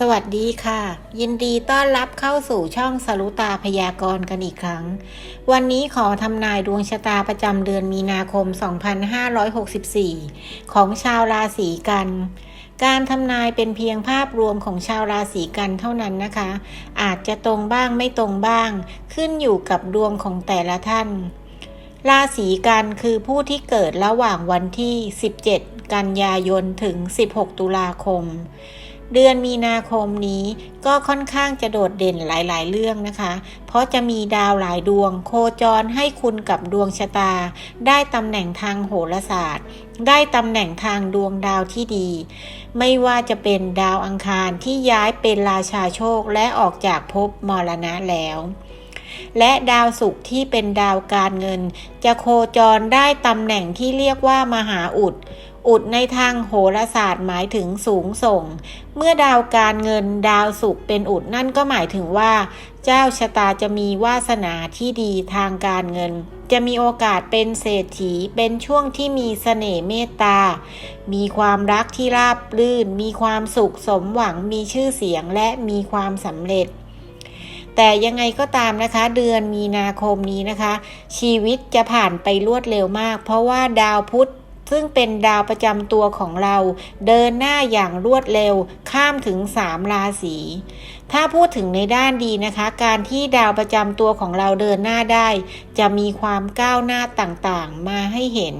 สวัสดีค่ะ ยินดีต้อนรับเข้าสู่ช่องสรุตาพยากรณ์กันอีกครั้ง วันนี้ขอทำนายดวงชะตาประจำเดือนมีนาคม 2564 ของชาวราศีกัน การทำนายเป็นเพียงภาพรวมของชาวราศีกันเท่านั้นนะคะ อาจจะตรงบ้างไม่ตรงบ้าง ขึ้นอยู่กับดวงของแต่ละท่าน ราศีกันคือผู้ที่เกิดระหว่างวันที่ 17 กันยายนถึง 16 ตุลาคม เดือนมีนาคมนี้ก็ค่อนข้างจะโดดเด่นหลายๆ เรื่องนะคะ เพราะจะมีดาวหลายดวง โคจรให้คุณกับดวงชะตา ได้ตำแหน่งทางโหราศาสตร์ ได้ตำแหน่งทางดวงดาวที่ดี ไม่ว่าจะเป็นดาวอังคารที่ย้ายเป็นราชาโชคและออกจากภพมรณะแล้วและดาวศุกร์ที่เป็นดาวการเงิน จะโคจรได้ตำแหน่งที่เรียกว่ามหาอุด อุดในทางโหราศาสตร์หมายถึงสูงส่ง เมื่อดาวการเงินดาวศุกเป็นอุดนั่นก็หมายถึงว่า เจ้าชะตาจะมีวาสนาที่ดีทางการเงิน จะมีโอกาสเป็นเศรษฐีเป็นช่วงที่มีเสน่ห์เมตตา มีความรักที่ราบรื่น มีความสุขสมหวังมีชื่อเสียงและมีความสำเร็จแต่ยังไงก็ตามนะคะ เดือนมีนาคมนี้นะคะ ชีวิตจะผ่านไปรวดเร็วมาก เพราะว่าดาวพุธ ซึ่งเป็นดาวประจำตัวของเรา เดินหน้าอย่างรวดเร็ว ข้ามถึง 3 ราศีถ้าพูดถึงในด้านดีนะคะ การที่ดาวประจำตัวของเราเดินหน้าได้ จะมีความก้าวหน้าต่างๆ มาให้เห็น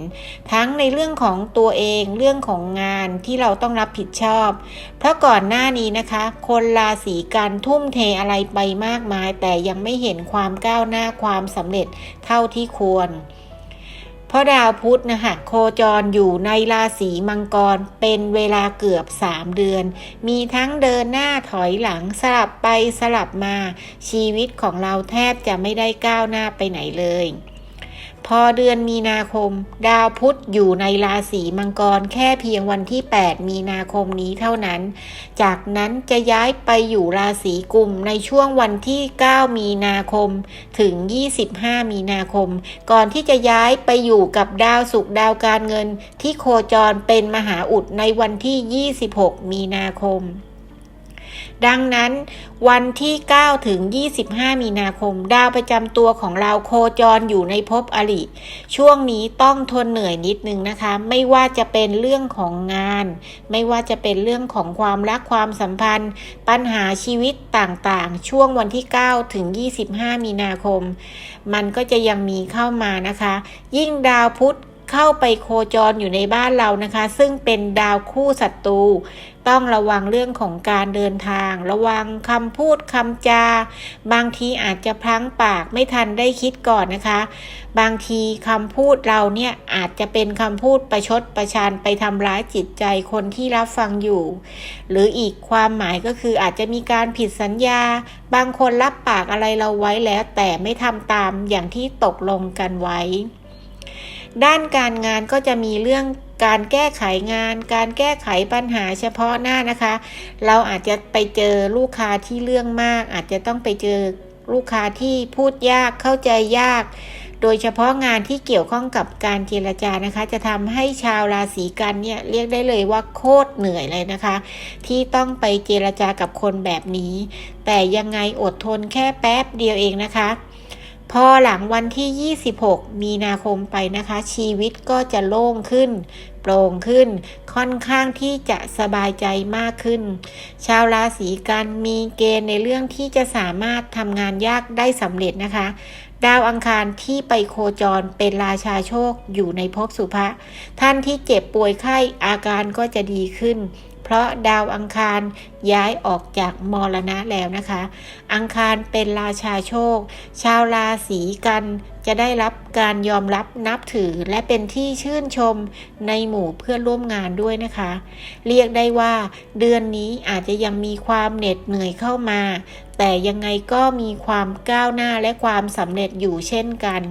ทั้งในเรื่องของตัวเองเรื่องของงานที่เราต้องรับผิดชอบ เพราะก่อนหน้านี้นะคะ คนราศีกันทุ่มเทอะไรไปมากมาย แต่ยังไม่เห็นความก้าวหน้าความสำเร็จเท่าที่ควร ราะดาวพุธนะคะโคจรอยู่ในราศีมังกรเป็นเวลาเกือบ 3 เดือน มีทั้งเดินหน้าถอยหลังสลับไปสลับมา ชีวิตของเราแทบจะไม่ได้ก้าวหน้าไปไหนเลย พอเดือนมีนาคม ดาวพุธอยู่ในราศีมังกรแค่เพียงวันที่ 8 มีนาคมนี้เท่านั้น จากนั้นจะย้ายไปอยู่ราศีกุมในช่วงวันที่ 9 มีนาคม ถึง 25 มีนาคม ก่อนที่จะย้ายไปอยู่กับดาวศุกร์ดาวการเงิน ที่โคจรเป็นมหาอุดในวันที่ 26 มีนาคม ดังนั้นวันที่ 9 ถึง 25 มีนาคม ดาวประจำตัวของเราโคจรอยู่ในภพอริ ช่วงนี้ต้องทนเหนื่อยนิดนึงนะคะ ไม่ว่าจะเป็นเรื่องของงาน ไม่ว่าจะเป็นเรื่องของความรักความสัมพันธ์ ปัญหาชีวิตต่างๆ ช่วงวันที่ 9 ถึง 25 มีนาคม มันก็จะยังมีเข้ามานะคะ ยิ่งดาวพุธ เข้าไปโคจรอยู่ในบ้านเรานะคะ ซึ่งเป็นดาวคู่ศัตรูต้องระวังเรื่องของการเดินทาง ระวังคำพูดคำจา บางทีอาจจะพลั้งปากไม่ทันได้คิดก่อนนะคะ บางทีคำพูดเราเนี่ยอาจจะเป็นคำพูดประชดประชันไปทำร้ายจิตใจคนที่รับฟังอยู่ หรืออีกความหมายก็คืออาจจะมีการผิดสัญญา บางคนรับปากอะไรเราไว้แล้ว แต่ไม่ทำตามอย่างที่ตกลงกันไว้ ด้านการงานก็จะมีเรื่องการแก้ไขงาน การแก้ไขปัญหาเฉพาะหน้านะคะ เราอาจจะไปเจอลูกค้าที่เรื่องมาก อาจจะต้องไปเจอลูกค้าที่พูดยากเข้าใจยาก โดยเฉพาะงานที่เกี่ยวข้องกับการเจรจานะคะ จะทำให้ชาวราศีกันเนี่ยเรียกได้เลยว่าโคตรเหนื่อยเลยนะคะ ที่ต้องไปเจรจากับคนแบบนี้ แต่ยังไงอดทนแค่แป๊บเดียวเองนะคะ พอหลังวันที่ 26 มีนาคมไปนะคะ ชีวิตก็จะโล่งขึ้น โปร่งขึ้น ค่อนข้างที่จะสบายใจมากขึ้น ชาวราศีกันมีเกณฑ์ในเรื่องที่จะสามารถทำงานยากได้สำเร็จนะคะ ดาวอังคารที่ไปโคจรเป็นราชาโชคอยู่ในภพสุภะท่านที่เจ็บป่วยไข้อาการก็จะดีขึ้น เพราะดาวอังคารย้ายออกจากมรณะแล้วนะคะ อังคารเป็นราชาโชค ชาวราศีกันจะได้รับการยอมรับนับถือและเป็นที่ชื่นชมในหมู่เพื่อนร่วมงานด้วยนะคะ เรียกได้ว่าเดือนนี้อาจจะยังมีความเหน็ดเหนื่อยเข้ามา แต่ยังไงก็มีความก้าวหน้าและความสำเร็จอยู่เช่นกัน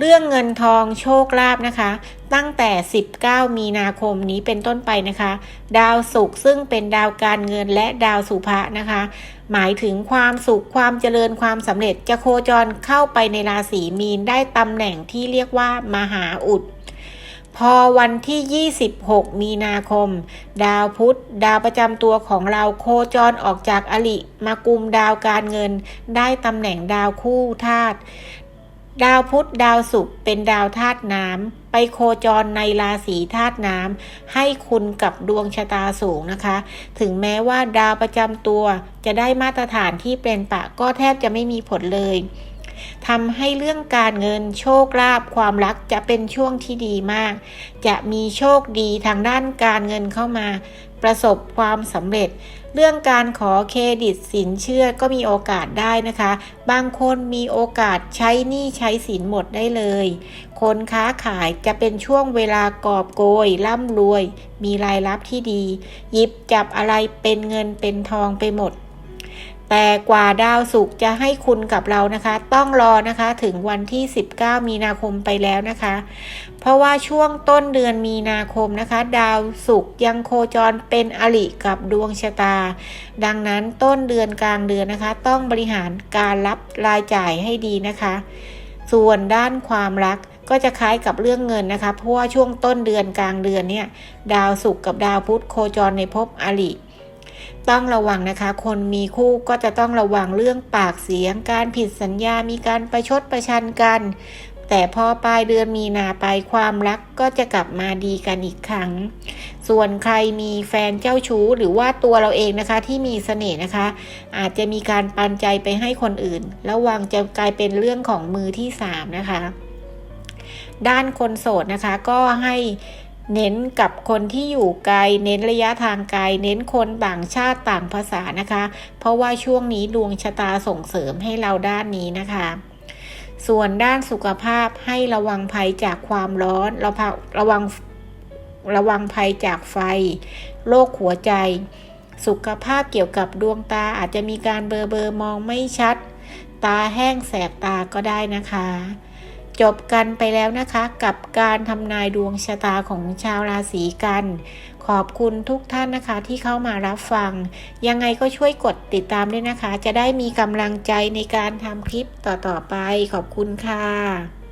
เรื่องเงินทองโชคลาภนะคะ ตั้งแต่ 19 มีนาคมนี้เป็นต้นไปนะคะ ดาวศุกร์ซึ่งเป็นดาวการเงินและดาวสุภะนะคะ หมายถึงความสุขความเจริญความสำเร็จจะโคจรเข้าไปในราศีมีนได้ตำแหน่งที่เรียกว่ามหาอุด พอวันที่ 26 มีนาคม ดาวพุธ ดาวประจำตัวของเราโคจรออกจากอลิมากุมดาวการเงิน ได้ตำแหน่งดาวคู่ธาตุ ดาวพุธดาวศุกร์เป็นดาวธาตุน้ำไปโคจรในราศีธาตุน้ำให้คุณกับดวงชะตาสูงนะคะ ถึงแม้ว่าดาวประจำตัวจะได้มาตรฐานที่เป็นปะก็แทบจะไม่มีผลเลยทำให้เรื่องการเงินโชคลาภความรักจะเป็นช่วงที่ดีมาก จะมีโชคดีทางด้านการเงินเข้ามา ประสบความสำเร็จ เรื่องการขอเครดิตสินเชื่อก็มีโอกาสได้นะคะ บางคนมีโอกาสใช้หนี้ใช้สินหมดได้เลย คนค้าขายจะเป็นช่วงเวลากอบโกยร่ำรวย มีรายรับที่ดี หยิบจับอะไรเป็นเงินเป็นทองไปหมด แต่กว่าดาวศุกร์จะให้คุณกับเรานะคะ ต้องรอนะคะถึงวันที่ 19 มีนาคมไปแล้วนะคะ เพราะว่าช่วงต้นเดือนมีนาคมนะคะ ดาวศุกร์ยังโคจรเป็นอริกับดวงชะตา ดังนั้นต้นเดือนกลางเดือนนะคะ ต้องบริหารการรับรายจ่ายให้ดีนะคะ ส่วนด้านความรักก็จะคล้ายกับเรื่องเงินนะคะ เพราะว่าช่วงต้นเดือนกลางเดือนเนี่ย ดาวศุกร์กับดาวพุธโคจรในภพอริ ต้องระวังนะคะ คนมีคู่ก็จะต้องระวังเรื่องปากเสียง การผิดสัญญา มีการประชดประชันกัน แต่พอปลายเดือนมีนาไปความรักก็จะกลับมาดีกันอีกครั้ง ส่วนใครมีแฟนเจ้าชู้หรือว่าตัวเราเองนะคะที่มีเสน่ห์นะคะ อาจจะมีการปันใจไปให้คนอื่น ระวังจะกลายเป็นเรื่องของมือที่สามนะคะด้านคนโสดนะคะก็ให้ เน้นกับคนที่อยู่ไกล เน้นระยะทางไกล เน้นคนต่างชาติต่างภาษานะคะ เพราะว่าช่วงนี้ดวงชะตาส่งเสริมให้เราด้านนี้นะคะ ส่วนด้านสุขภาพให้ระวังภัยจากความร้อนระวังระวังระวังภัยจากไฟ โรคหัวใจ สุขภาพเกี่ยวกับดวงตาอาจจะมีการเบลอเบอร์มองไม่ชัด ตาแห้งแสบตาก็ได้นะคะ จบกันไปแล้วนะคะกับการทำนายดวงชะตาของชาวราศีกัน ขอบคุณทุกท่านนะคะที่เข้ามารับฟัง ยังไงก็ช่วยกดติดตามด้วยนะคะ จะได้มีกำลังใจในการทำคลิปต่อๆไป ขอบคุณค่ะ